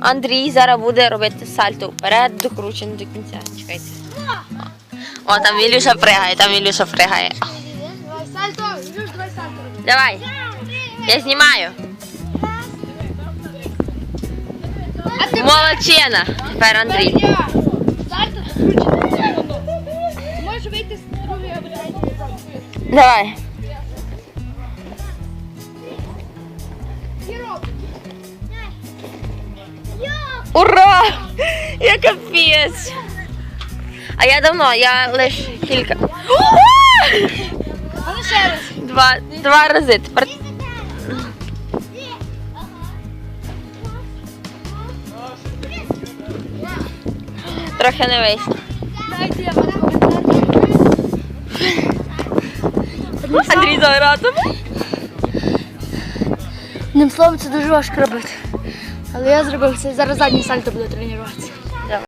Андрій зараз буде робити сальто вперед, докручене до кінця. Чекайте. О, там Ілюша пригає, там Ілюша пригає. Давай сальто, Ілюш, давай сальто. Давай. Я знімаю. Молодчина. Тепер Андрій. Сальто закручене. Можеш вийти з другої третьої спроби. Давай. Ура! Я капець. А я давно, я лише кілька. Два, два рази. Тепер трохи не вийшло. Андрій загратиме. Одним словом, це дуже важко робити. Але я зробив це. Зараз задні сальто буду тренуватися.